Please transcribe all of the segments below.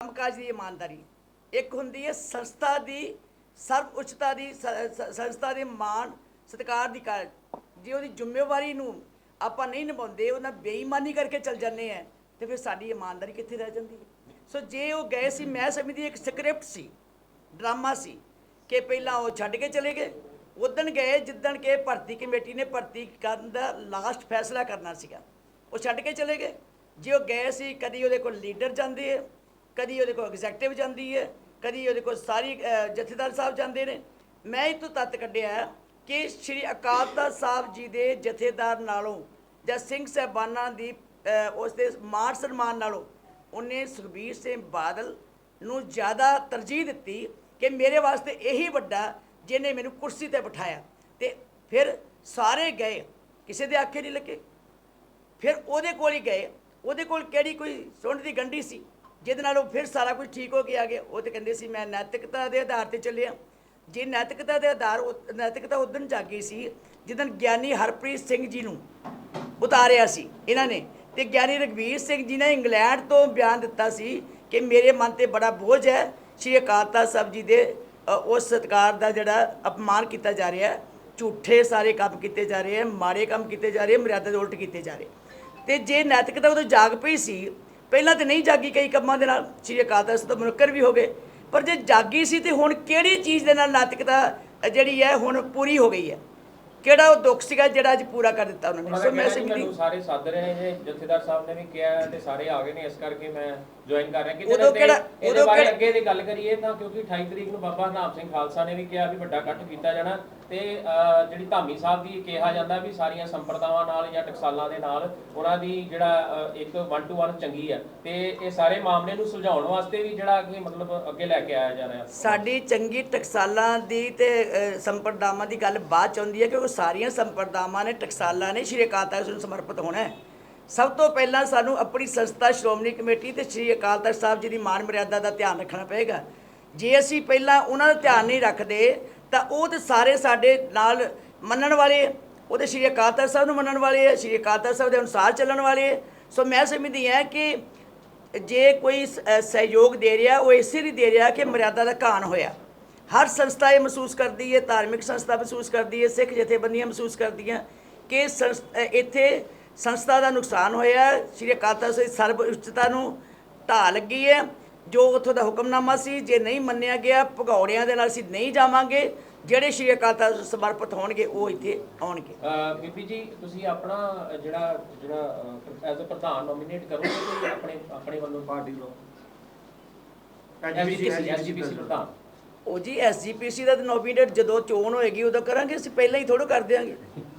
ਕੰਮਕਾਜ ਦੀ ਇਮਾਨਦਾਰੀ। ਇੱਕ ਹੁੰਦੀ ਹੈ ਸੰਸਥਾ ਦੀ, ਸਰਵ ਉੱਚਤਾ ਦੀ ਸੰਸਥਾ ਦੇ ਮਾਣ, ਸਤਿਕਾਰ ਦੀ ਕਾਰ ਜੇ ਉਹਦੀ ਜ਼ਿੰਮੇਵਾਰੀ ਨੂੰ ਆਪਾਂ ਨਹੀਂ ਨਿਭਾਉਂਦੇ ਉਹਨਾਂ ਬੇਈਮਾਨੀ ਕਰਕੇ ਚੱਲ ਜਾਂਦੇ ਆ, ਤੇ ਫਿਰ ਸਾਡੀ ਇਮਾਨਦਾਰੀ ਕਿੱਥੇ ਰਹਿ ਜਾਂਦੀ ਹੈ? ਸੋ ਜੇ ਉਹ ਗਏ ਸੀ, ਮੈਂ ਸਮਝਦੀ ਇੱਕ ਸਕ੍ਰਿਪਟ ਸੀ, ਡਰਾਮਾ ਸੀ, ਕਿ ਪਹਿਲਾਂ ਉਹ ਛੱਡ ਕੇ ਚਲੇ ਗਏ। ਉਦਣ ਗਏ, ਜਿੱਦਣ ਕਿ ਭਰਤੀ ਕਮੇਟੀ ਨੇ ਭਰਤੀ ਕਰਨ ਦਾ ਲਾਸਟ ਫੈਸਲਾ ਕਰਨਾ ਸੀਗਾ। ਉਹ ਛੱਡ ਕੇ ਚਲੇ ਗਏ। ਜੇ ਉਹ ਗਏ ਸੀ, ਕਦੀ ਉਹਦੇ ਕੋਲ ਲੀਡਰ ਜਾਂਦੇ ਹੈ ਕਦੀ ਉਹਦੇ ਕੋਲ ਐਗਜ਼ੈਕਟਿਵ ਜਾਂਦੀ ਹੈ, ਕਦੀ ਉਹਦੇ ਕੋਲ ਸਾਰੀ ਜਥੇਦਾਰ ਸਾਹਿਬ ਜਾਂਦੇ ਨੇ। ਮੈਂ ਇਹ ਤੋਂ ਤੱਤ ਕੱਢਿਆ ਕਿ ਸ਼੍ਰੀ ਅਕਾਲ ਤਖਤ ਸਾਹਿਬ ਜੀ ਦੇ ਜਥੇਦਾਰ ਨਾਲੋਂ ਜਾਂ ਸਿੰਘ ਸਾਹਿਬਾਨਾਂ ਦੀ ਉਸ ਦੇ ਮਾਣ ਸਨਮਾਨ ਨਾਲੋਂ ਉਹਨੇ ਸੁਖਬੀਰ ਸਿੰਘ ਬਾਦਲ ਨੂੰ ਜ਼ਿਆਦਾ ਤਰਜੀਹ ਦਿੱਤੀ ਕਿ ਮੇਰੇ ਵਾਸਤੇ ਇਹੀ ਵੱਡਾ ਜਿਹਨੇ ਮੈਨੂੰ ਕੁਰਸੀ ਤੇ ਬਿਠਾਇਆ। ਤੇ ਫਿਰ ਸਾਰੇ ਗਏ। ਕਿਸੇ ਦੇ ਆਖੇ ਨਹੀਂ ਲੱਗੇ। ਫਿਰ ਉਹਦੇ ਕੋਲ ਹੀ ਗਏ। ਉਹਦੇ ਕੋਲ ਕਿਹੜੀ ਕੋਈ ਸੁੰਡ ਦੀ ਗੰਢੀ ਸੀ? ਜਿਹਦੇ ਨਾਲ ਉਹ ਫਿਰ ਸਾਰਾ ਕੁਝ ਠੀਕ ਹੋ ਕੇ ਆ ਗਿਆ ਉਹ ਤੇ ਕਹਿੰਦੇ ਸੀ, ਮੈਂ ਨੈਤਿਕਤਾ ਦੇ ਆਧਾਰ ਤੇ ਚੱਲਿਆ। ਜੇ ਨੈਤਿਕਤਾ ਦੇ ਆਧਾਰ ਉਹ- ਨੈਤਿਕਤਾ ਉਦੋਂ ਜਾਗੀ ਸੀ, ਜਿੱਦਣ ਗਿਆਨੀ ਹਰਪ੍ਰੀਤ ਸਿੰਘ ਜੀ ਨੂੰ ਉਤਾਰਿਆ ਸੀ ਇਹਨਾਂ ਨੇ, ਤੇ ਗਿਆਨੀ ਰਗਵੀਰ ਸਿੰਘ ਜੀ ਨੇ ਇੰਗਲੈਂਡ ਤੋਂ ਬਿਆਨ ਦਿੱਤਾ ਸੀ ਕਿ ਮੇਰੇ ਮਨ ਤੇ ਬੜਾ ਬੋਝ ਹੈ, ਸ਼੍ਰੀ ਅਕਾਲ ਤਖਤ ਸਾਹਿਬ ਜੀ ਦੇ ਉਸ ਸਤਕਾਰ ਦਾ ਜਿਹੜਾ ਅਪਮਾਨ ਕੀਤਾ ਜਾ ਰਿਹਾ ਹੈ, ਝੂਠੇ ਸਾਰੇ ਕੰਮ ਕੀਤੇ ਜਾ ਰਹੇ ਹੈ, ਮਾੜੇ ਕੰਮ ਕੀਤੇ ਜਾ ਰਹੇ ਮਰਿਆਦਾ ਦੇ ਉਲਟ ਕੀਤੇ ਜਾ ਰਹੇ ਤੇ ਜੇ ਨੈਤਿਕਤਾ ਉਦੋਂ ਜਾਗ ਪਈ ਸੀ ਪਹਿਲਾਂ ਤੇ ਨਹੀਂ ਜਾਗੀ ਕਈ ਕੰਮਾਂ ਦੇ ਨਾਲ ਸ਼੍ਰੀ ਅਕਾਲ ਤਖਤ ਤੋਂ ਮੁਨਕਰ ਵੀ ਹੋ ਗਏ। ਪਰ ਜੇ ਜਾਗੀ ਸੀ ਤੇ ਹੁਣ ਕਿਹੜੀ ਚੀਜ਼ ਦੇ ਨਾਲ ਨੈਤਿਕਤਾ ਜਿਹੜੀ ਹੈ ਹੁਣ ਪੂਰੀ ਹੋ ਗਈ ਹੈ? ਕਿਹੜਾ ਉਹ ਦੁੱਖ ਸੀਗਾ ਜਿਹੜਾ ਅੱਜ ਪੂਰਾ ਕਰ ਦਿੱਤਾ ਉਹਨਾਂ ਨੇ? ਸੋ ਮੈਂ ਮੈਨੂੰ ਸਾਰੇ ਸੱਦ ਰਹੇ ਨੇ ਜਥੇਦਾਰ ਸਾਹਿਬ ਨੇ ਵੀ ਕਿਹਾ ਤੇ ਸਾਰੇ ਆ ਗਏ ਨੇ ਇਸ ਕਰਕੇ ਮੈਂ ਜੁਆਇਨ ਕਰ ਰਿਹਾ। ਕਿ ਉਦੋਂ ਕਿਹੜਾ- ਉਦੋਂ ਅੱਗੇ ਦੀ ਗੱਲ ਕਰੀਏ ਤਾਂ ਕਿਉਂਕਿ 28 ਤਰੀਕ ਨੂੰ ਬਾਬਾ ਨਾਮ ਸਿੰਘ ਖਾਲਸਾ ਨੇ ਵੀ ਕਿਹਾ ਵੀ ਵੱਡਾ ਇਕੱਠ ਕੀਤਾ ਜਾਣਾ। ਤੇ ਜਿਹੜੀ ਧਾਮੀ ਸਾਹਿਬ ਦੀ ਕਿਹਾ ਜਾਂਦਾ ਵੀ ਸਾਰੀਆਂ ਸੰਪਰਦਾਵਾਂ ਨਾਲ ਜਾਂ ਟਕਸਾਲਾਂ ਦੇ ਨਾਲ ਉਹਨਾਂ ਦੀ ਜਿਹੜਾ ਇੱਕ 1 ਟੂ 1 ਚੰਗੀ ਹੈ ਤੇ ਇਹ ਸਾਰੇ ਮਾਮਲੇ ਨੂੰ ਸੁਲਝਾਉਣ ਵਾਸਤੇ ਵੀ ਜਿਹੜਾ ਕਿ ਮਤਲਬ ਅੱਗੇ ਲੈ ਕੇ ਆਇਆ ਜਾ ਰਿਹਾ। ਸਾਡੀ ਚੰਗੀ ਟਕਸਾਲਾਂ ਦੀ ਤੇ ਸੰਪਰਦਾਵਾਂ ਦੀ ਗੱਲ ਬਾਅਦ ਚ ਆਉਂਦੀ ਹੈ ਕਿਉਂਕਿ ਸਾਰੀਆਂ ਸੰਪਰਦਾਵਾਂ ਨੇ, ਟਕਸਾਲਾਂ ਨੇ, ਸ਼੍ਰੀ ਅਕਾਲ ਤਖਤ ਨੂੰ ਸਮਰਪਿਤ ਹੋਣਾ ਹੈ। ਸਭ ਤੋਂ ਪਹਿਲਾਂ ਸਾਨੂੰ ਆਪਣੀ ਸੰਸਥਾ ਸ਼੍ਰੋਮਣੀ ਕਮੇਟੀ ਤੇ ਸ਼੍ਰੀ ਅਕਾਲ ਤਖਤ ਸਾਹਿਬ ਜੀ ਦੀ ਮਾਨ ਮਰਿਆਦਾ ਦਾ ਧਿਆਨ ਰੱਖਣਾ ਪਏਗਾ। ਜੇ ਅਸੀਂ ਪਹਿਲਾਂ ਉਹਨਾਂ ਦਾ ਧਿਆਨ ਨਹੀਂ ਰੱਖਦੇ ਤਾਂ ਉਹ ਤੇ ਸਾਰੇ ਸਾਡੇ ਨਾਲ ਮੰਨਣ ਵਾਲੇ ਹੈ। ਉਹ ਤੇ ਸ਼੍ਰੀ ਅਕਾਲ ਤਖਤ ਸਾਹਿਬ ਨੂੰ ਮੰਨਣ ਵਾਲੇ ਹੈ ਸ਼੍ਰੀ ਅਕਾਲ ਤਖਤ ਸਾਹਿਬ ਦੇ ਅਨੁਸਾਰ ਚੱਲਣ ਵਾਲੇ ਹੈ। ਸੋ ਮੈਂ ਸਮਝਦੀ ਹਾਂ ਕਿ ਜੇ ਕੋਈ ਸ- ਸਹਿਯੋਗ ਦੇ ਰਿਹਾ, ਉਹ ਇਸੇ ਲਈ ਦੇ ਰਿਹਾ ਕਿ ਮਰਿਆਦਾ ਦਾ ਘਾਣ ਹੋਇਆ ਹਰ ਸੰਸਥਾ ਇਹ ਮਹਿਸੂਸ ਕਰਦੀ ਹੈ, ਧਾਰਮਿਕ ਸੰਸਥਾ ਮਹਿਸੂਸ ਕਰਦੀ ਹੈ, ਸਿੱਖ ਜਥੇਬੰਦੀਆਂ ਮਹਿਸੂਸ ਕਰਦੀਆਂ ਕਿ ਸੰਸ- ਇੱਥੇ ਸੰਸਥਾ ਦਾ ਨੁਕਸਾਨ ਹੋਇਆ ਸ਼੍ਰੀ ਅਕਾਲ ਤਖਤ ਸਾਹਿਬ ਦੀ ਸਰਬ ਉੱਚਤਾ ਨੂੰ ਢਾਹ ਲੱਗੀ ਹੈ ਜੋ ਉੱਥੋਂ ਦਾ ਹੁਕਮਨਾਮਾ ਸੀ ਜੇ ਨਹੀਂ ਮੰਨਿਆ ਗਿਆ ਭਗੌੜਿਆਂ ਦੇ ਨਾਲ ਅਸੀਂ ਨਹੀਂ ਜਾਵਾਂਗੇ ਜਿਹੜੇ ਸ਼੍ਰੀ ਅਕਾਲ ਤਖਤ ਨੂੰ ਸਮਰਪਿਤ ਹੋਣਗੇ ਉਹ ਇੱਥੇ ਆਉਣਗੇ। ਬੀਬੀ ਜੀ ਤੁਸੀਂ ਆਪਣਾ ਜਿਹੜਾ ਜਿਹੜਾ ਐਜ਼ ਅ ਪ੍ਰਧਾਨ ਨੋਮੀਨੇਟ ਕਰੋਗੇ ਕੋਈ ਆਪਣੇ ਆਪਣੇ ਵੱਲੋਂ ਪਾਰਟੀ ਵੱਲੋਂ ਐਸਜੀਪੀਸੀ ਐਸਜੀਪੀਸੀ ਪ੍ਰਧਾਨ। ਉਹ ਜੀ ਐਸਜੀਪੀਸੀ ਦਾ ਨੋਮੀਨੇਟ ਜਦੋਂ ਚੋਣ ਹੋਏਗੀ ਉਦੋਂ ਕਰਾਂਗੇ ਅਸੀਂ ਪਹਿਲਾਂ ਹੀ ਥੋੜ੍ਹਾ ਕਰ ਦਿਆਂਗੇ।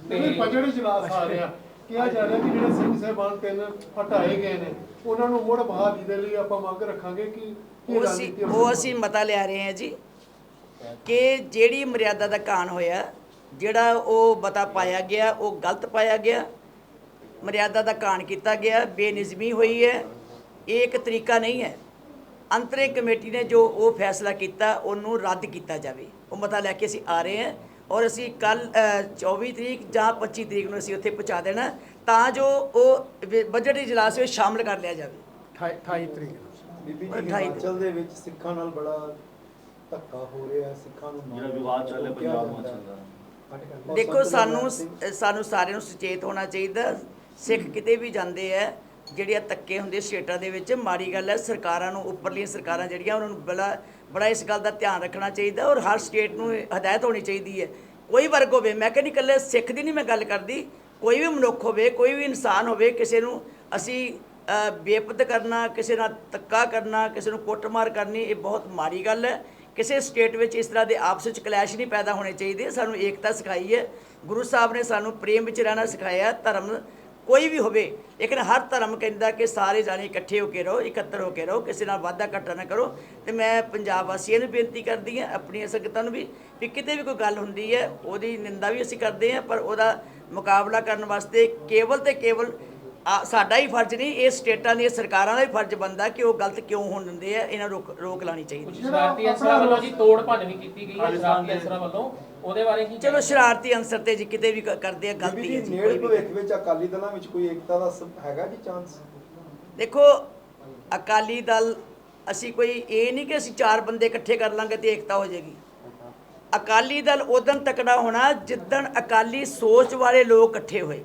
ਨਹੀਂ ਬਜਟ ਇਜਲਾਸ ਆ ਰਿਹਾ ਕਿਹਾ ਜਾ ਰਿਹਾ ਕਿ ਜਿਹੜੇ ਸਿੰਘ ਸਾਹਿਬਾਨ ਤਿੰਨ ਹਟਾਏ ਗਏ ਨੇ ਉਹਨਾਂ ਨੂੰ ਮੁੜ ਬਹਾਲੀ ਦੇ ਲਈ ਆਪਾਂ ਮੰਗ ਰੱਖਾਂਗੇ ਕਿ ਉਹ ਅਸੀਂ ਰਣਨੀਤੀ ਉਹ ਅਸੀਂ ਮਤਾ ਲਿਆ ਰਹੇ ਹਾਂ ਜੀ ਕਿ ਜਿਹੜੀ ਮਰਿਆਦਾ ਦਾ ਕਾਨ ਹੋਇਆ ਜਿਹੜਾ ਉਹ ਮਤਾ ਪਾਇਆ ਗਿਆ ਉਹ ਗਲਤ ਪਾਇਆ ਗਿਆ ਮਰਿਆਦਾ ਦਾ ਕਾਨ ਕੀਤਾ ਗਿਆ ਬੇਨਿਜ਼ਮੀ ਹੋਈ ਹੈ ਇਹ ਇੱਕ ਤਰੀਕਾ ਨਹੀਂ ਹੈ। ਅੰਤਰੇ ਕਮੇਟੀ ਨੇ ਜੋ ਉਹ ਫੈਸਲਾ ਕੀਤਾ ਉਹਨੂੰ ਰੱਦ ਕੀਤਾ ਜਾਵੇ। ਉਹ ਮਤਾ ਲੈ ਕੇ ਅਸੀਂ ਆ ਰਹੇ ਹਾਂ। ਔਰ ਅਸੀਂ ਕੱਲ 24 ਤਰੀਕ ਜਾਂ 25 ਤਰੀਕ ਨੂੰ ਅਸੀਂ ਉੱਥੇ ਪਹੁੰਚਾ ਦੇਣਾ ਤਾਂ ਜੋ ਉਹ ਬਜਟ ਇਜਲਾਸ ਵਿੱਚ ਸ਼ਾਮਲ ਕਰ ਲਿਆ ਜਾਵੇ। 28 ਤਰੀਕ। ਬੀਬੀ ਜੀ ਹਿਮਾਚਲ ਦੇ ਵਿੱਚ ਸਿੱਖਾਂ ਨਾਲ ਬੜਾ ਧੱਕਾ ਹੋ ਰਿਹਾ ਸਿੱਖਾਂ ਨੂੰ ਜਿਹੜਾ ਵਿਵਾਦ ਚੱਲ ਰਿਹਾ ਪੰਜਾਬ ਔਰ ਦੇਖੋ ਸਾਨੂੰ ਸਾਨੂੰ ਸਾਰਿਆਂ ਨੂੰ ਸੁਚੇਤ ਹੋਣਾ ਚਾਹੀਦਾ ਸਿੱਖ ਕਿਤੇ ਵੀ ਜਾਂਦੇ ਆ ਜਿਹੜੀਆਂ ਧੱਕੇ ਹੁੰਦੇ ਸਟੇਟਾਂ ਦੇ ਵਿੱਚ ਮਾੜੀ ਗੱਲ ਹੈ ਸਰਕਾਰਾਂ ਨੂੰ ਉੱਪਰਲੀਆਂ ਸਰਕਾਰਾਂ ਜਿਹੜੀਆਂ ਉਹਨਾਂ ਨੂੰ ਬੜਾ ਬੜਾ ਇਸ ਗੱਲ ਦਾ ਧਿਆਨ ਰੱਖਣਾ ਚਾਹੀਦਾ ਔਰ ਹਰ ਸਟੇਟ ਨੂੰ ਹਦਾਇਤ ਹੋਣੀ ਚਾਹੀਦੀ ਹੈ। ਕੋਈ ਵਰਗ ਹੋਵੇ, ਮੈਂ ਕਹਿੰਦੀ ਇਕੱਲੇ ਸਿੱਖ ਦੀ ਨਹੀਂ ਮੈਂ ਗੱਲ ਕਰਦੀ, ਕੋਈ ਵੀ ਮਨੁੱਖ ਹੋਵੇ, ਕੋਈ ਵੀ ਇਨਸਾਨ ਹੋਵੇ, ਕਿਸੇ ਨੂੰ ਅਸੀਂ ਬੇਪਤ ਕਰਨਾ, ਕਿਸੇ ਨਾਲ ਧੱਕਾ ਕਰਨਾ, ਕਿਸੇ ਨੂੰ ਕੁੱਟਮਾਰ ਕਰਨੀ, ਇਹ ਬਹੁਤ ਮਾੜੀ ਗੱਲ ਹੈ। ਕਿਸੇ ਸਟੇਟ ਵਿੱਚ ਇਸ ਤਰ੍ਹਾਂ ਦੇ ਆਪਸ ਵਿੱਚ ਕਲੈਸ਼ ਨਹੀਂ ਪੈਦਾ ਹੋਣੇ ਚਾਹੀਦੇ, ਸਾਨੂੰ ਏਕਤਾ ਸਿਖਾਈ ਹੈ। ਗੁਰੂ ਸਾਹਿਬ ਨੇ ਸਾਨੂੰ ਪ੍ਰੇਮ ਵਿੱਚ ਰਹਿਣਾ ਸਿਖਾਇਆ, ਧਰਮ ਕੋਈ ਵੀ ਹੋਵੇ ਲੇਕਿਨ ਹਰ ਧਰਮ ਕਹਿੰਦਾ ਕਿ ਸਾਰੇ ਜਾਣੇ ਇਕੱਠੇ ਹੋ ਕੇ ਰਹੋ ਇਕੱਤਰ ਹੋ ਕੇ ਰਹੋ ਕਿਸੇ ਨਾਲ ਵਾਧਾ ਘਾਟਾ ਨਾ ਕਰੋ। ਤੇ ਮੈਂ ਪੰਜਾਬ ਵਾਸੀਆਂ ਨੂੰ ਬੇਨਤੀ ਕਰਦੀ ਹਾਂ ਆਪਣੀਆਂ ਸੰਗਤਾਂ ਨੂੰ ਵੀ ਵੀ ਕਿਤੇ ਵੀ ਕੋਈ ਗੱਲ ਹੁੰਦੀ ਹੈ ਉਹਦੀ ਨਿੰਦਾ ਵੀ ਅਸੀਂ ਕਰਦੇ ਹਾਂ ਪਰ ਉਹਦਾ ਮੁਕਾਬਲਾ ਕਰਨ ਵਾਸਤੇ ਕੇਵਲ ਤੇ ਕੇਵਲ ਸਾਡਾ ਹੀ ਫਰਜ਼ ਨਹੀਂ ਇਹ ਸਟੇਟਾਂ ਦੀਆਂ ਸਰਕਾਰਾਂ ਦਾ ਹੀ ਫਰਜ਼ ਬਣਦਾ ਕਿ ਉਹ ਗਲਤ ਕਿਉਂ ਹੋਣ ਦਿੰਦੇ ਆ ਇਹਨਾਂ ਨੂੰ ਰੋਕ ਰੋਕ ਲਾਣੀ ਚਾਹੀਦੀ ਕੁਝ ਸ਼ਰਾਰਤੀ ਅਨਸਰਾਂ ਵੱਲੋਂ ਜੀ ਤੋੜ ਭੰਨ ਵੀ ਕੀਤੀ ਗਈ ਹੈ ਸ਼ਰਾਰਤੀ ਅਨਸਰਾਂ ਵੱਲੋਂ। ਉਹਦੇ ਬਾਰੇ ਕੀ ਚਲੋ ਸ਼ਰਾਰਤੀ ਅੰਸਰ ਤੇ ਜੀ ਕਿਤੇ ਵੀ ਕ- ਕਰਦੇ ਆ ਬੀਬੀ ਗਲਤੀ ਹੈ ਜੀ ਜੀ ਨੇੜ ਕੋਈ ਵੀ ਭਵਿੱਖ ਵਿੱਚ ਅਕਾਲੀ ਦਲਾਂ ਵਿੱਚ ਕੋਈ ਏਕਤਾ ਦਾ ਸ- ਹੈਗਾ ਜੀ ਚਾਂਸ ਦੇਖੋ ਅਕਾਲੀ ਦਲ ਅਸੀਂ ਕੋਈ ਇਹ ਨਹੀਂ ਕਿ ਅਸੀਂ ਚਾਰ ਬੰਦੇ ਇਕੱਠੇ ਕਰ ਲਾਂਗੇ ਤੇ ਏਕਤਾ ਹੋ ਜਾਏਗੀ। ਅਕਾਲੀ ਦਲ ਉਦੋਂ ਤਕੜਾ ਹੋਣਾ ਜਿੱਦਣ ਅਕਾਲੀ ਸੋਚ ਵਾਲੇ ਲੋਕ ਇਕੱਠੇ ਹੋਏ।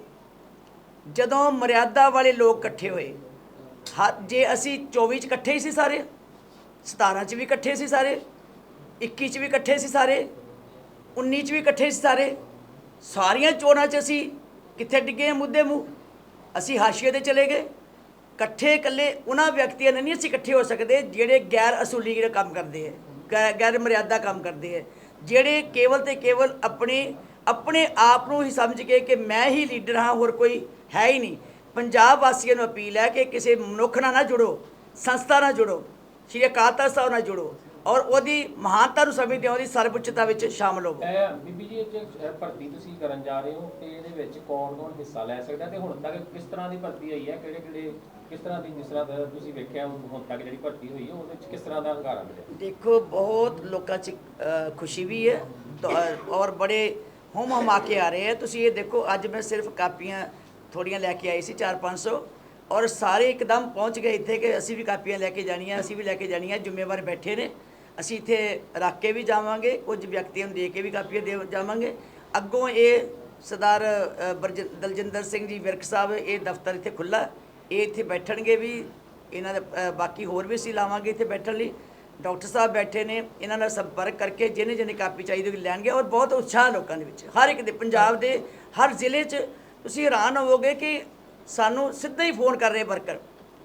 ਜਦੋਂ ਮਰਿਆਦਾ ਵਾਲੇ ਲੋਕ ਇਕੱਠੇ ਹੋਏ। ਹ- ਜੇ ਅਸੀਂ 24 ਚ ਇਕੱਠੇ ਹੀ ਸੀ ਸਾਰੇ 17 ਚ ਵੀ ਇਕੱਠੇ ਸੀ ਸਾਰੇ 21 ਚ ਵੀ ਇਕੱਠੇ ਸੀ ਸਾਰੇ 19 ਚ ਵੀ ਇਕੱਠੇ ਸੀ ਸਾਰੇ। ਸਾਰੀਆਂ ਚੋਣਾਂ 'ਚ ਅਸੀਂ ਕਿੱਥੇ ਡਿੱਗੇ ਹਾਂ ਮੁੱਦੇ ਮੂੰਹ? ਅਸੀਂ ਹਾਸ਼ੀਏ ਤੇ ਚਲੇ ਗਏ। ਇਕੱਠੇ, ਇਕੱਲੇ ਉਹਨਾਂ ਵਿਅਕਤੀਆਂ ਨੇ ਨਹੀਂ ਅਸੀਂ ਇਕੱਠੇ ਹੋ ਸਕਦੇ ਜਿਹੜੇ ਗੈਰ ਅਸੂਲੀ ਜਿਹੜਾ ਕੰਮ ਕਰਦੇ ਹੈ, ਗੈ- ਗੈਰ ਮਰਿਆਦਾ ਕੰਮ ਕਰਦੇ ਹੈ। ਜਿਹੜੇ ਕੇਵਲ ਤੇ ਕੇਵਲ ਆਪਣੇ ਆਪਣੇ ਆਪ ਨੂੰ ਹੀ ਸਮਝ ਕੇ ਕਿ ਮੈਂ ਹੀ ਲੀਡਰ ਹਾਂ, ਹੋਰ ਕੋਈ ਹੈ ਹੀ ਨਹੀਂ। ਪੰਜਾਬ ਵਾਸੀਆਂ ਨੂੰ ਅਪੀਲ ਹੈ ਕਿ ਕਿਸੇ ਮਨੁੱਖ ਨਾਲ ਨਾ ਜੁੜੋ, ਸੰਸਥਾ ਨਾਲ ਜੁੜੋ, ਸ਼੍ਰੀ ਅਕਾਲ ਤਖਤ ਸਾਹਿਬ ਨਾਲ ਜੁੜੋ। ਔਰ ਉਹਦੀ ਮਹਾਨਤਾ ਨੂੰ ਸਮਝਦੇ ਹੋ ਉਹਦੀ ਸਰਵਉੱਚਤਾ ਵਿੱਚ ਸ਼ਾਮਲ ਹੋਵੋ। ਇਹ ਬੀਬੀ ਜੀ ਇਹ ਅਹ, ਭਰਤੀ ਤੁਸੀਂ ਕਰਨ ਜਾ ਰਹੇ ਹੋ ਤੇ ਇਹਦੇ ਵਿੱਚ ਕੌਣ ਕੌਣ ਹਿੱਸਾ ਲੈ ਸਕਦਾ ਤੇ ਹੁਣ ਤੱਕ ਕਿਸ ਤਰ੍ਹਾਂ ਦੀ ਭਰਤੀ ਹੋਈ ਹੈ? ਕਿਹੜੇ ਕਿਹੜੇ ਕਿਸ ਤਰ੍ਹਾਂ ਦੀ ਜਿਸ ਤਰ੍ਹਾਂ ਦਾ ਤੁਸੀਂ ਵੇਖਿਆ ਹੁਣ ਹੁਣ ਤੱਕ ਜਿਹੜੀ ਭਰਤੀ ਹੋਈ ਹੈ ਉਹਦੇ ਵਿੱਚ ਕਿਸ ਤਰ੍ਹਾਂ ਦਾ ਹੰਗਾਰਾ ਮਿਲਿਆ? ਦੇਖੋ ਬਹੁਤ ਲੋਕਾਂ 'ਚ ਅ, ਖੁਸ਼ੀ ਵੀ ਹੈ ਤਾਂ- ਔਰ ਬੜੇ ਹੁਮ ਹਮਾ ਕੇ ਆ ਰਹੇ ਹੈ। ਤੁਸੀਂ ਇਹ ਦੇਖੋ ਅੱਜ ਮੈਂ ਸਿਰਫ ਕਾਪੀਆਂ ਥੋੜੀਆਂ ਲੈ ਕੇ ਆਈ ਸੀ 4-500 ਔਰ ਸਾਰੇ ਇੱਕਦਮ ਪਹੁੰਚ ਗਏ ਇੱਥੇ ਕਿ ਅਸੀਂ ਵੀ ਕਾਪੀਆਂ ਲੈ ਕੇ ਜਾਣੀਆਂ ਅਸੀਂ ਵੀ ਲੈ ਕੇ ਜਾਣੀਆਂ ਜ਼ਿੰਮੇਵਾਰ ਬੈਠੇ ਨੇ। ਅਸੀਂ ਇੱਥੇ ਰੱਖ ਕੇ ਵੀ ਜਾਵਾਂਗੇ, ਕੁਝ ਵਿਅਕਤੀਆਂ ਨੂੰ ਦੇ ਕੇ ਵੀ ਕਾਪੀਆਂ ਦੇ ਜਾਵਾਂਗੇ। ਅੱਗੋਂ ਇਹ ਸਰਦਾਰ ਬਰਜ- ਦਲਜਿੰਦਰ ਸਿੰਘ ਜੀ ਵਿਰਕ ਸਾਹਿਬ, ਇਹ ਦਫ਼ਤਰ ਇੱਥੇ ਖੁੱਲਾ ਇਹ ਇੱਥੇ ਬੈਠਣਗੇ ਵੀ, ਇਹਨਾਂ ਦੇ ਬਾਕੀ ਹੋਰ ਵੀ ਅਸੀਂ ਲਾਵਾਂਗੇ ਇੱਥੇ ਬੈਠਣ ਲਈ। ਡਾਕਟਰ ਸਾਹਿਬ ਬੈਠੇ ਨੇ, ਇਹਨਾਂ ਨਾਲ ਸੰਪਰਕ ਕਰਕੇ ਜਿਹਨੇ ਜਿਹਨੇ ਕਾਪੀ ਚਾਹੀਦੀ ਹੋਈ ਲੈਣਗੇ ਔਰ ਬਹੁਤ ਉਤਸ਼ਾਹ ਲੋਕਾਂ ਦੇ ਵਿੱਚ। ਹਰ ਇੱਕ ਦੇ, ਪੰਜਾਬ ਦੇ, ਹਰ ਜ਼ਿਲ੍ਹੇ 'ਚ ਤੁਸੀਂ ਹੈਰਾਨ ਹੋਵੋਗੇ ਕਿ ਸਾਨੂੰ ਸਿੱਧਾ ਹੀ ਫੋਨ ਕਰ ਰਹੇ ਵਰਕਰ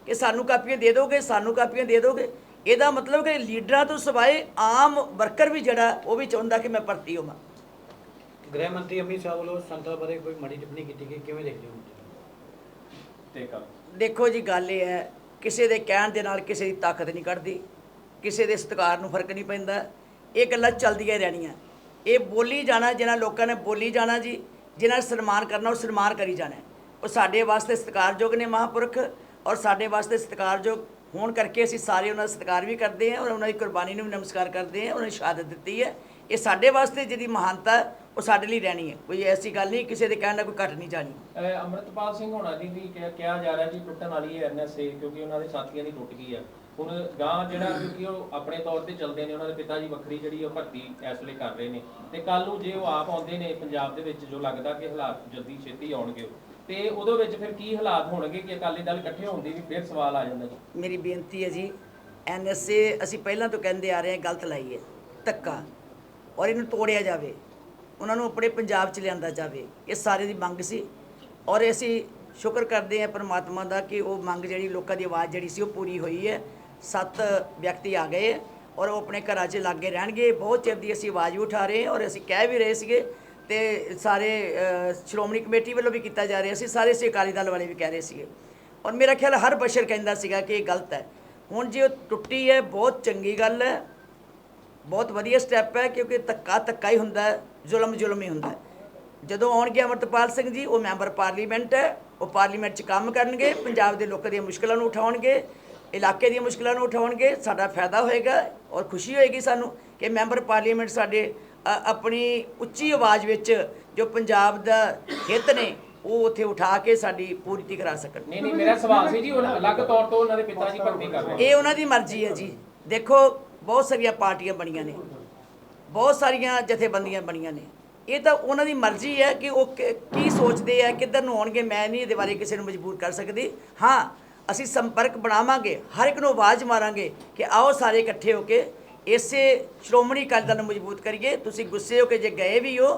ਕਿ ਸਾਨੂੰ ਕਾਪੀਆਂ ਦੇ ਦਿਓਗੇ ਸਾਨੂੰ ਕਾਪੀਆਂ ਦੇ ਦੋਗੇ। ਇਹਦਾ ਮਤਲਬ ਕਿ ਲੀਡਰਾਂ ਤੋਂ ਸਿਵਾਏ ਆਮ ਵਰਕਰ ਵੀ ਜਿਹੜਾ ਉਹ ਵੀ ਚਾਹੁੰਦਾ ਕਿ ਮੈਂ ਭਰਤੀ ਹੋਵਾਂ। ਗ੍ਰਹਿ ਮੰਤਰੀ ਅਮਿਤ ਸ਼ਾਹ ਵੱਲੋਂ ਸੰਸਦ ਬਾਰੇ ਕੋਈ ਮਾੜੀ ਟਿੱਪਣੀ ਕੀਤੀ ਗਈ? ਕਿਵੇਂ ਦੇਖਦੇ ਹੋ? ਤੇ ਦੇਖੋ ਜੀ ਗੱਲ ਇਹ ਹੈ ਕਿਸੇ ਦੇ ਕਹਿਣ ਦੇ ਨਾਲ ਕਿਸੇ ਦੀ ਤਾਕਤ ਨਹੀਂ ਕੱਢਦੀ ਕਿਸੇ ਦੇ ਸਤਿਕਾਰ ਨੂੰ ਫ਼ਰਕ ਨਹੀਂ ਪੈਂਦਾ। ਇਹ ਗੱਲਾਂ ਚੱਲਦੀਆਂ ਹੀ ਰਹਿਣੀਆਂ। ਇਹ ਬੋਲੀ ਜਾਣਾ ਜਿਹਨਾਂ ਲੋਕਾਂ ਨੇ ਬੋਲੀ ਜਾਣਾ ਜੀ ਜਿਹਨਾਂ ਨੇ ਸਨਮਾਨ ਕਰਨਾ ਉਹ ਸਨਮਾਨ ਕਰੀ ਜਾਣਾ। ਉਹ ਸਾਡੇ ਵਾਸਤੇ ਸਤਿਕਾਰਯੋਗ ਨੇ ਮਹਾਂਪੁਰਖ ਔਰ ਸਾਡੇ ਵਾਸਤੇ ਸਤਿਕਾਰਯੋਗ ਹੋਣ ਕਰਕੇ ਅਸੀਂ ਸਾਰੇ ਉਹਨਾਂ ਦਾ ਸਤਿਕਾਰ ਵੀ ਕਰਦੇ ਹਾਂ ਔਰ ਉਹਨਾਂ ਦੀ ਕੁਰਬਾਨੀ ਨੂੰ ਵੀ ਨਮਸਕਾਰ ਕਰਦੇ ਹਾਂ, ਉਹਨਾਂ ਨੇ ਸ਼ਹਾਦਤ ਦਿੱਤੀ ਹੈ। ਇਹ ਸਾਡੇ ਵਾਸਤੇ ਜਿਹਦੀ ਮਹਾਨਤਾ ਉਹ ਸਾਡੇ ਲਈ ਰਹਿਣੀ ਹੈ। ਕੋਈ ਐਸੀ ਗੱਲ ਨਹੀਂ, ਕਿਸੇ ਦੇ ਕਹਿਣ ਨਾਲ ਕੋਈ ਘਟ ਨਹੀਂ ਜਾਣੀ। ਅਹ ਸਿੰਘ ਹੋਣਾ ਦੀ ਵੀ ਕਿਹਾ ਜਾ ਰਿਹਾ ਜੀ ਟੁੱਟਣ ਵਾਲੀ ਹੈ ਐਨਐਸਏ ਕਿਉਂਕਿ ਉਹਨਾਂ ਦੇ ਸਾਥੀਆਂ ਦੀ ਟੁੱਟ ਗਈ ਆ। ਹੁਣ ਗਾਂ ਜਿਹੜਾ ਕਿਉਂਕਿ ਉਹ ਆਪਣੇ ਤੌਰ ਤੇ ਚੱਲਦੇ ਨੇ, ਉਹਨਾਂ ਦੇ ਪਿਤਾ ਜੀ ਵੱਖਰੀ ਜਿਹੜੀ ਉਹ ਭਰਤੀ ਇਸ ਵੇਲੇ ਕਰ ਰਹੇ ਨੇ। ਤੇ ਕੱਲ ਨੂੰ ਜੇ ਉਹ ਆਪ ਆਉਂਦੇ ਨੇ ਪੰਜਾਬ ਦੇ ਵਿੱਚ, ਜੋ ਲੱਗਦਾ ਕਿ ਹਾਲਾਤ ਜਲਦੀ ਛੇਤੀ ਆਉਣਗੇ ਤੇ ਉਹਦੇ ਵਿੱਚ ਫਿਰ ਕੀ ਹਾਲਾਤ ਹੋਣਗੇ, ਕਿ ਅਕਾਲੀ ਦਲ ਇਕੱਠੇ ਹੋਣ ਦੀ ਵੀ ਫਿਰ ਸਵਾਲ ਆ ਜਾਂਦਾ ਜੀ? ਮੇਰੀ ਬੇਨਤੀ ਹੈ ਜੀ ਐਨਐਸਏ ਅਸੀਂ ਪਹਿਲਾਂ ਤੋਂ ਕਹਿੰਦੇ ਆ ਰਹੇ ਹਾਂ, ਗਲਤ ਲਾਈ ਹੈ, ਧੱਕਾ। ਔਰ ਇਹਨੂੰ ਤੋੜਿਆ ਜਾਵੇ, ਉਹਨਾਂ ਨੂੰ ਆਪਣੇ ਪੰਜਾਬ 'ਚ ਲਿਆਂਦਾ ਜਾਵੇ, ਇਹ ਸਾਰੇ ਦੀ ਮੰਗ ਸੀ। ਔਰ ਅਸੀਂ ਸ਼ੁਕਰ ਕਰਦੇ ਹਾਂ ਪਰਮਾਤਮਾ ਦਾ ਕਿ ਉਹ ਮੰਗ ਜਿਹੜੀ ਲੋਕਾਂ ਦੀ ਆਵਾਜ਼ ਜਿਹੜੀ ਸੀ, ਉਹ ਪੂਰੀ ਹੋਈ ਹੈ। ਸੱਤ ਵਿਅਕਤੀ ਆ ਗਏ ਔਰ ਉਹ ਆਪਣੇ ਘਰਾਂ 'ਚ ਲਾਗੇ ਰਹਿਣਗੇ। ਬਹੁਤ ਚਿਰ ਦੀ ਅਸੀਂ ਆਵਾਜ਼ ਵੀ ਉਠਾ ਰਹੇ ਔਰ ਅਸੀਂ ਕਹਿ ਵੀ ਰਹੇ ਸੀਗੇ ਤੇ ਸਾਰੇ ਸ਼੍ਰੋਮਣੀ ਕਮੇਟੀ ਵੱਲੋਂ ਵੀ ਕੀਤਾ ਜਾ ਰਿਹਾ ਸੀ, ਸਾਰੇ ਸੀ ਅਕਾਲੀ ਦਲ ਵਾਲੇ ਵੀ ਕਹਿ ਰਹੇ ਸੀਗੇ। ਔਰ ਮੇਰਾ ਖਿਆਲ ਹਰ ਬਸ਼ਰ ਕਹਿੰਦਾ ਸੀਗਾ ਕਿ ਇਹ ਗਲਤ ਹੈ। ਹੁਣ ਜੇ ਉਹ ਟੁੱਟੀ ਹੈ, ਬਹੁਤ ਚੰਗੀ ਗੱਲ ਹੈ, ਬਹੁਤ ਵਧੀਆ ਸਟੈਪ ਹੈ, ਕਿਉਂਕਿ ਧੱਕਾ ਧੱਕਾ ਹੀ ਹੁੰਦਾ ਹੈ, ਜ਼ੁਲਮ ਜ਼ੁਲਮ ਹੀ ਹੁੰਦਾ ਹੈ। ਜਦੋਂ ਆਉਣਗੇ ਅਮਰਤਪਾਲ ਸਿੰਘ ਜੀ, ਉਹ ਮੈਂਬਰ ਪਾਰਲੀਮੈਂਟ ਹੈ, ਉਹ ਪਾਰਲੀਮੈਂਟ 'ਚ ਕੰਮ ਕਰਨਗੇ, ਪੰਜਾਬ ਦੇ ਲੋਕਾਂ ਦੀਆਂ ਮੁਸ਼ਕਲਾਂ ਨੂੰ ਉਠਾਉਣਗੇ, ਇਲਾਕੇ ਦੀਆਂ ਮੁਸ਼ਕਲਾਂ ਨੂੰ ਉਠਾਉਣਗੇ, ਸਾਡਾ ਫਾਇਦਾ ਹੋਏਗਾ ਔਰ ਖੁਸ਼ੀ ਹੋਏਗੀ ਸਾਨੂੰ ਕਿ ਮੈਂਬਰ ਪਾਰਲੀਮੈਂਟ ਸਾਡੇ ਆਪਣੀ ਉੱਚੀ ਆਵਾਜ਼ ਵਿੱਚ ਜੋ ਪੰਜਾਬ ਦਾ ਹਿੱਤ ਨੇ ਉਹ ਉੱਥੇ ਉਠਾ ਕੇ ਸਾਡੀ ਪੂਰਤੀ ਕਰਾ ਸਕਣ। ਨਹੀਂ ਨਹੀਂ ਮੇਰਾ ਸਵਾਲ ਸੀ ਜੀ ਉਹ ਅਲੱਗ ਤੌਰ ਤੋਂ ਉਹਨਾਂ ਦੇ ਪਿਤਾ ਜੀ ਭਰਤੀ ਕਰ ਰਹੇ ਇਹ ਉਹਨਾਂ ਦੀ ਮਰਜ਼ੀ ਹੈ ਜੀ। ਦੇਖੋ ਬਹੁਤ ਸਾਰੀਆਂ ਪਾਰਟੀਆਂ ਬਣੀਆਂ ਨੇ। ਬਹੁਤ ਸਾਰੀਆਂ ਜਥੇਬੰਦੀਆਂ ਬਣੀਆਂ ਨੇ। ਇਹ ਤਾਂ ਉਹਨਾਂ ਦੀ ਮਰਜ਼ੀ ਹੈ ਕਿ ਉਹ ਕੀ ਸੋਚਦੇ ਆ ਕਿੱਧਰ ਨੂੰ ਆਉਣਗੇ ਮੈਂ ਨਹੀਂ ਇਹਦੇ ਬਾਰੇ ਕਿਸੇ ਨੂੰ ਮਜਬੂਰ ਕਰ ਸਕਦੀ। ਹਾਂ ਅਸੀਂ ਸੰਪਰਕ ਬਣਾਵਾਂਗੇ ਹਰ ਇੱਕ ਨੂੰ ਆਵਾਜ਼ ਮਾਰਾਂਗੇ ਕਿ ਆਓ ਸਾਰੇ ਇਕੱਠੇ ਹੋ ਕੇ ਇਸੇ ਸ਼੍ਰੋਮਣੀ ਅਕਾਲੀ ਦਲ ਨੂੰ ਮਜ਼ਬੂਤ ਕਰੀਏ। ਤੁਸੀਂ ਗੁੱਸੇ ਹੋ ਕੇ ਜੇ ਗਏ ਵੀ ਹੋ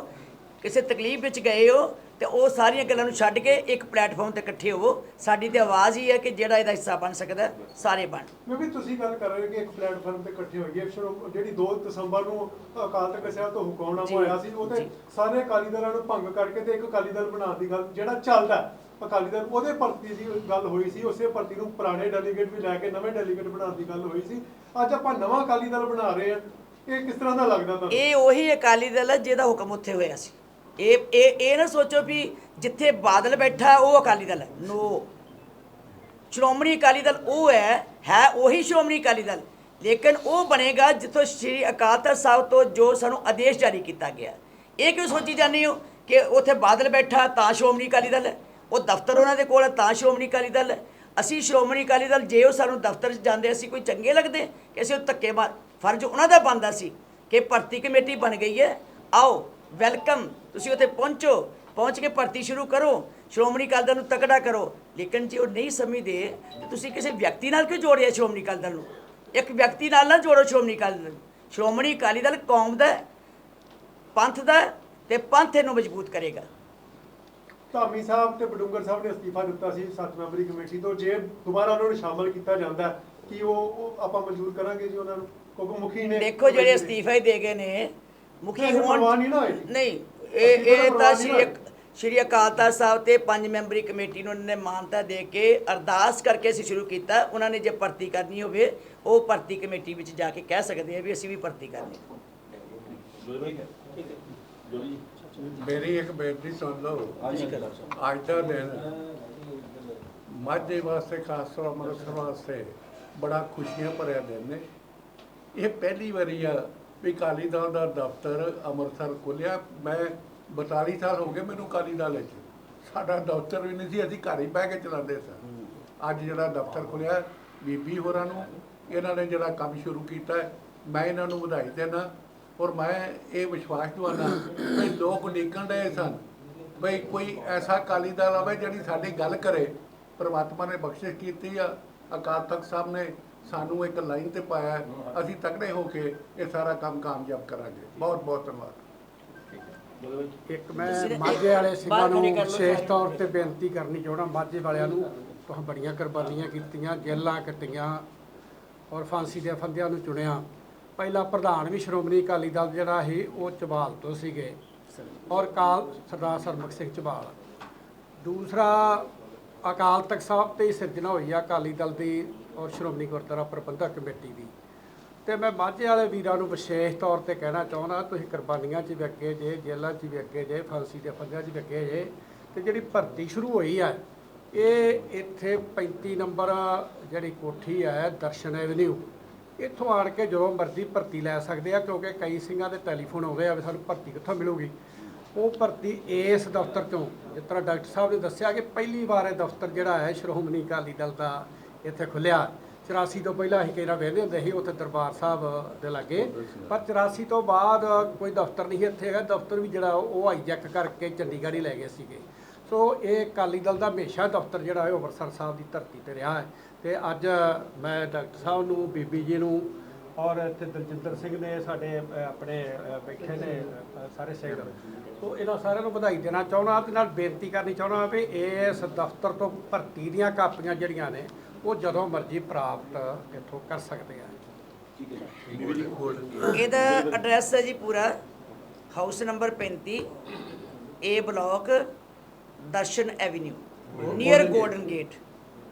ਕਿਸੇ ਤਕਲੀਫ ਵਿੱਚ ਗਏ ਹੋ ਤੇ ਉਹ ਸਾਰੀਆਂ ਗੱਲਾਂ ਨੂੰ ਛੱਡ ਕੇ ਇੱਕ ਪਲੇਟਫਾਰਮ ਤੇ ਇਕੱਠੇ ਹੋਵੋ। ਸਾਡੀ ਤੇ ਆਵਾਜ਼ ਹੀ ਹੈ ਕਿ ਜਿਹੜਾ ਇਹਦਾ ਹਿੱਸਾ ਬਣ ਸਕਦਾ ਸਾਰੇ ਬਣ। ਕਿਉਂਕਿ ਤੁਸੀਂ ਗੱਲ ਕਰ ਰਹੇ ਹੋ ਕਿ ਇੱਕ ਪਲੇਟਫਾਰਮ ਤੇ ਇਕੱਠੇ ਹੋਈਏ। ਜਿਹੜੀ 2 ਦਸੰਬਰ ਨੂੰ ਅਕਾਲ ਤਖਤ ਸਾਹਿਬ ਤੋਂ ਹੁਕਮਨਾਮਾ ਹੋਇਆ ਸੀ ਉਹ ਤੇ ਜੀ। ਸਾਰੇ ਅਕਾਲੀ ਦਲਾਂ ਨੂੰ ਭੰਗ ਕਰਕੇ ਤੇ ਇੱਕ ਅਕਾਲੀ ਦਲ ਬਣਾਉਣ ਦੀ ਗੱਲ ਜਿਹੜਾ ਚੱਲਦਾ। ਅਕਾਲੀ ਦਲ, ਉਹਦੇ ਭਰਤੀ ਦੀ ਗੱਲ ਹੋਈ ਸੀ, ਉਸੇ ਭਰਤੀ ਨੂੰ ਪੁਰਾਣੇ ਡੈਲੀਗੇਟ ਵੀ ਲੈ ਕੇ ਨਵੇਂ ਡੈਲੀਗੇਟ ਬਣਾਉਣ ਦੀ ਗੱਲ ਹੋਈ ਸੀ। ਅੱਜ ਆਪਾਂ ਨਵਾਂ ਅਕਾਲੀ ਦਲ ਬਣਾ ਰਹੇ ਹਾਂ। ਇਹ ਕਿਸ ਤਰ੍ਹਾਂ ਦਾ ਲੱਗਦਾ ਤੁਹਾਨੂੰ? ਇਹ ਉਹੀ ਅਕਾਲੀ ਦਲ ਹੈ ਜਿਹਦਾ ਹੁਕਮ ਉੱਥੇ ਹੋਇਆ ਸੀ। ਇਹ ਇਹ ਇਹ ਨਾ ਸੋਚੋ ਵੀ ਜਿੱਥੇ ਬਾਦਲ ਬੈਠਾ, ਉਹ ਅਕਾਲੀ ਦਲ ਹੈ। ਨੋ। ਸ਼੍ਰੋਮਣੀ ਅਕਾਲੀ ਦਲ ਉਹ ਹੈ ਹੈ ਉਹੀ ਸ਼੍ਰੋਮਣੀ ਅਕਾਲੀ ਦਲ। ਲੇਕਿਨ ਉਹ ਬਣੇਗਾ ਜਿੱਥੋਂ ਸ਼੍ਰੀ ਅਕਾਲ ਤਖਤ ਸਾਹਿਬ ਤੋਂ ਜੋ ਸਾਨੂੰ ਆਦੇਸ਼ ਜਾਰੀ ਕੀਤਾ ਗਿਆ। ਇਹ ਕਿਉਂ ਸੋਚੀ ਜਾਂਦੇ ਹੋ ਕਿ ਉੱਥੇ ਬਾਦਲ ਬੈਠਾ ਤਾਂ ਸ਼੍ਰੋਮਣੀ ਅਕਾਲੀ ਦਲ ਹੈ? ਉਹ ਦਫ਼ਤਰ ਉਹਨਾਂ ਦੇ ਕੋਲ ਹੈ ਤਾਂ ਸ਼੍ਰੋਮਣੀ ਅਕਾਲੀ ਦਲ ਹੈ। ਅਸੀਂ ਸ਼੍ਰੋਮਣੀ ਅਕਾਲੀ ਦਲ, ਜੇ ਉਹ ਸਾਨੂੰ ਦਫ਼ਤਰ 'ਚ ਜਾਂਦੇ, ਅਸੀਂ ਕੋਈ ਚੰਗੇ ਲੱਗਦੇ ਕਿ ਅਸੀਂ ਉਹ ਧੱਕੇ ਮਾਰ, ਫਰਜ਼ ਉਹਨਾਂ ਦਾ ਬਣਦਾ ਸੀ ਕਿ ਭਰਤੀ ਕਮੇਟੀ ਬਣ ਗਈ ਹੈ। ਆਓ, ਵੈਲਕਮ, ਤੁਸੀਂ ਉੱਥੇ ਪਹੁੰਚੋ, ਪਹੁੰਚ ਕੇ ਭਰਤੀ ਸ਼ੁਰੂ ਕਰੋ। ਸ਼੍ਰੋਮਣੀ ਅਕਾਲੀ ਦਲ ਨੂੰ ਤਕੜਾ ਕਰੋ। ਲੇਕਿਨ ਜੇ ਉਹ ਨਹੀਂ ਸਮਝਦੇ, ਤੇ ਤੁਸੀਂ ਕਿਸੇ ਵਿਅਕਤੀ ਨਾਲ ਕਿਉਂ ਜੋੜਿਆ ਸ਼੍ਰੋਮਣੀ ਅਕਾਲੀ ਦਲ ਨੂੰ? ਇੱਕ ਵਿਅਕਤੀ ਨਾਲ ਨਾ ਜੋੜੋ ਸ਼੍ਰੋਮਣੀ ਅਕਾਲੀ ਦਲ ਨੂੰ। ਸ਼੍ਰੋਮਣੀ ਅਕਾਲੀ ਦਲ ਕੌਮ ਦਾ ਪੰਥ ਦਾ ਹੈ, ਤੇ ਪੰਥ ਇਹਨੂੰ ਮਜ਼ਬੂਤ ਕਰੇਗਾ। ਧਾਮੀ ਸਾਹਿਬ ਤੇ ਬਡੂੰਗਰ ਸਾਹਿਬ ਨੇ ਅਸਤੀਫਾ ਦਿੱਤਾ ਸੀ ਸੱਤ ਮੈਂਬਰੀ ਕਮੇਟੀ ਤੋਂ। ਜੇ ਦੁਬਾਰਾ ਉਹਨਾਂ ਨੂੰ ਸ਼ਾਮਲ ਕੀਤਾ ਜਾਂਦਾ ਹੈ, ਕੀ ਉਹ ਆਪਾਂ ਮਨਜ਼ੂਰ ਕਰਾਂਗੇ ਜੀ ਉਹਨਾਂ ਨੂੰ? ਕਿਉਂਕਿ ਮੁਖੀ ਨੇ ਦੇਖੋ ਜਿਹੜੇ ਅਸਤੀਫੇ ਦੇ ਗਏ ਨੇ ਮੁਖੀ ਹੋਣ ਨਹੀਂ ਇਹ ਇਹ ਤਾਂ ਸ਼੍ਰੀ ਸ਼੍ਰੀ ਅਕਾਲ ਤਖਤ ਸਾਹਿਬ ਤੇ ਪੰਜ ਮੈਂਬਰੀ ਕਮੇਟੀ ਨੂੰ ਉਹਨਾਂ ਨੇ ਮਾਨਤਾ ਦੇ ਕੇ ਅਰਦਾਸ ਕਰਕੇ ਅਸੀਂ ਸ਼ੁਰੂ ਕੀਤਾ। ਉਹਨਾਂ ਨੇ ਜੇ ਭਰਤੀ ਕਰਨੀ ਹੋਵੇ ਉਹ ਭਰਤੀ ਕਮੇਟੀ ਵਿੱਚ ਜਾ ਕੇ ਕਹਿ ਸਕਦੇ ਆ ਵੀ ਅਸੀਂ ਵੀ ਭਰਤੀ ਕਰਨੀ। ਮੇਰੀ ਇੱਕ ਬੇਨਤੀ ਸੁਣ ਲਓ। ਅੱਜ ਦਾ ਦਿਨ ਮਾਝੇ ਵਾਸਤੇ ਖਾਸ ਤੌਰ ਅੰਮ੍ਰਿਤਸਰ ਵਾਸਤੇ ਬੜਾ ਖੁਸ਼ੀਆਂ ਭਰਿਆ ਦਿਨ ਨੇ। ਇਹ ਪਹਿਲੀ ਵਾਰੀ ਆ ਵੀ ਅਕਾਲੀ ਦਲ ਦਾ ਦਫ਼ਤਰ ਅੰਮ੍ਰਿਤਸਰ ਖੁੱਲਿਆ ਮੈਂ 42 ਸਾਲ ਹੋ ਗਏ ਮੈਨੂੰ ਅਕਾਲੀ ਦਲ ਵਿੱਚ। ਸਾਡਾ ਦਫ਼ਤਰ ਵੀ ਨਹੀਂ ਸੀ ਅਸੀਂ ਘਰ ਹੀ ਬਹਿ ਕੇ ਚਲਾਉਂਦੇ ਸਾਂ। ਅੱਜ ਜਿਹੜਾ ਦਫ਼ਤਰ ਖੁੱਲਿਆ ਬੀਬੀ ਹੋਰਾਂ ਨੂੰ ਇਹਨਾਂ ਨੇ ਜਿਹੜਾ ਕੰਮ ਸ਼ੁਰੂ ਕੀਤਾ ਮੈਂ ਇਹਨਾਂ ਨੂੰ ਵਧਾਈ ਦੇਣਾ ਔਰ ਮੈਂ ਇਹ ਵਿਸ਼ਵਾਸ ਦਵਾਨਾ ਕਿ ਲੋਕ ਨਿਕਲ ਰਹੇ ਸਨ। ਬਈ ਕੋਈ ਐਸਾ ਅਕਾਲੀ ਦਲ ਆਵੇ ਜਿਹੜੀ ਸਾਡੀ ਗੱਲ ਕਰੇ। ਪ੍ਰਮਾਤਮਾ ਨੇ ਬਖਸ਼ਿਸ਼ ਕੀਤੀ ਆ। ਅਕਾਲ ਤਖਤ ਸਾਹਿਬ ਨੇ ਸਾਨੂੰ ਇੱਕ ਲਾਈਨ ਤੇ ਪਾਇਆ। ਅਸੀਂ ਤਕੜੇ ਹੋ ਕੇ ਇਹ ਸਾਰਾ ਕੰਮ ਕਾਮਯਾਬ ਕਰਾਂਗੇ। ਬਹੁਤ ਬਹੁਤ ਧੰਨਵਾਦ। ਇੱਕ ਮੈਂ ਮਾਝੇ ਵਾਲੇ ਸਿੰਘਾਂ ਨੂੰ ਵਿਸ਼ੇਸ਼। ਤੌਰ ਤੇ ਬੇਨਤੀ ਕਰਨੀ ਚਾਹਣਾ ਮਾਝੇ ਵਾਲਿਆਂ ਨੂੰ ਤੁਸੀਂ ਬੜੀਆਂ ਕੁਰਬਾਨੀਆਂ ਕੀਤੀਆਂ ਜੇਲਾਂ ਕੱਟੀਆਂ ਔਰ ਫਾਂਸੀ ਦੇ ਫੰਦਿਆਂ ਨੂੰ ਚੁਣਿਆ। ਪਹਿਲਾ ਪ੍ਰਧਾਨ ਵੀ ਸ਼੍ਰੋਮਣੀ ਅਕਾਲੀ ਦਲ ਜਿਹੜਾ ਸੀ, ਉਹ ਚਬਾਲ ਤੋਂ ਸੀਗੇ ਔਰ ਕਾਲ ਸਰਦਾਰ ਸਰਮਖ ਸਿੰਘ ਚਬਾਲ। ਦੂਸਰਾ ਅਕਾਲ ਤਖਤ ਸਾਹਿਬ ਤੇ ਸਿਰਜਣਾ ਹੋਈ ਆ ਅਕਾਲੀ ਦਲ ਦੀ ਔਰ ਸ਼੍ਰੋਮਣੀ ਗੁਰਦੁਆਰਾ ਪ੍ਰਬੰਧਕ ਕਮੇਟੀ ਦੀ। ਤੇ ਮੈਂ ਮਾਝੇ ਵਾਲੇ ਵੀਰਾਂ ਨੂੰ ਵਿਸ਼ੇਸ਼ ਤੌਰ ਤੇ ਕਹਿਣਾ ਚਾਹੁੰਦਾ, ਤੁਸੀਂ ਕੁਰਬਾਨੀਆਂ 'ਚ ਵੀ ਅੱਗੇ ਜੇ, ਜੇਲ੍ਹਾਂ 'ਚ ਵੀ ਅੱਗੇ ਜੇ, ਫਾਂਸੀ ਦੇ ਫੰਦਿਆਂ 'ਚ ਵੀ ਅੱਗੇ ਜੇ, ਤੇ ਜਿਹੜੀ ਭਰਤੀ ਸ਼ੁਰੂ ਹੋਈ ਆ, ਇਹ ਇੱਥੇ 35 ਨੰਬਰ ਜਿਹੜੀ ਕੋਠੀ ਹੈ ਦਰਸ਼ਨ ਐਵਨਿਊ। ਇੱਥੋਂ ਆਣ ਕੇ ਜਦੋਂ ਮਰਜ਼ੀ ਭਰਤੀ ਲੈ ਸਕਦੇ ਆ, ਕਿਉਂਕਿ ਕਈ ਸਿੰਘਾਂ ਦੇ ਟੈਲੀਫੋਨ ਹੋ ਗਏ ਆ ਵੀ ਸਾਨੂੰ ਭਰਤੀ ਕਿੱਥੋਂ ਮਿਲੂਗੀ। ਉਹ ਭਰਤੀ ਇਸ ਦਫ਼ਤਰ ਚੋਂ ਜਿਸ ਤਰ੍ਹਾਂ ਡਾਕਟਰ ਸਾਹਿਬ ਨੇ ਦੱਸਿਆ ਕਿ ਪਹਿਲੀ ਵਾਰ ਇਹ ਦਫ਼ਤਰ ਜਿਹੜਾ ਹੈ, ਸ਼੍ਰੋਮਣੀ ਅਕਾਲੀ ਦਲ ਦਾ ਇੱਥੇ ਖੁੱਲਿਆ 84 ਤੋਂ ਪਹਿਲਾਂ ਅਸੀਂ ਕਿਹੜਾ ਵੇਖਦੇ ਹੁੰਦੇ ਸੀ, ਉੱਥੇ ਦਰਬਾਰ ਸਾਹਿਬ ਦੇ ਲਾਗੇ। ਪਰ 84 ਤੋਂ ਬਾਅਦ ਕੋਈ ਦਫ਼ਤਰ ਨਹੀਂ ਇੱਥੇ ਹੈਗਾ। ਦਫ਼ਤਰ ਵੀ ਜਿਹੜਾ, ਉਹ ਹਾਈਜੈਕ ਕਰਕੇ ਚੰਡੀਗੜ੍ਹ ਹੀ ਲੈ ਗਏ ਸੀਗੇ। ਸੋ ਇਹ ਅਕਾਲੀ ਦਲ ਦਾ ਹਮੇਸ਼ਾ ਦਫ਼ਤਰ ਜਿਹੜਾ ਹੈ, ਉਹ ਅੰਮ੍ਰਿਤਸਰ ਸਾਹਿਬ ਦੀ ਧਰਤੀ ਤੇ ਰਿਹਾ ਹੈ। ਤੇ ਅੱਜ ਮੈਂ ਡਾਕਟਰ ਸਾਹਿਬ ਨੂੰ ਬੀਬੀ ਜੀ ਨੂੰ ਔਰ ਇੱਥੇ ਦਲਜਿੰਦਰ ਸਿੰਘ ਨੇ ਸਾਡੇ ਆਪਣੇ ਬੈਠੇ ਨੇ ਸਾਰੇ ਸਿੰਘ ਸੋ ਇਹਨਾਂ ਸਾਰਿਆਂ ਨੂੰ ਵਧਾਈ ਦੇਣਾ ਚਾਹੁੰਦਾ ਤੇ ਨਾਲ ਬੇਨਤੀ ਕਰਨੀ ਚਾਹੁੰਦਾ ਵੀ ਇਸ ਦਫ਼ਤਰ ਤੋਂ ਭਰਤੀ ਦੀਆਂ ਕਾਪੀਆਂ ਜਿਹੜੀਆਂ ਨੇ ਉਹ ਜਦੋਂ ਮਰਜ਼ੀ ਪ੍ਰਾਪਤ ਇੱਥੋਂ ਕਰ ਸਕਦੇ ਆ। ਇਹਦਾ ਐਡਰੈਸ ਹੈ ਜੀ ਪੂਰਾ house number 35 A block Darshan Avenue near Golden Gate.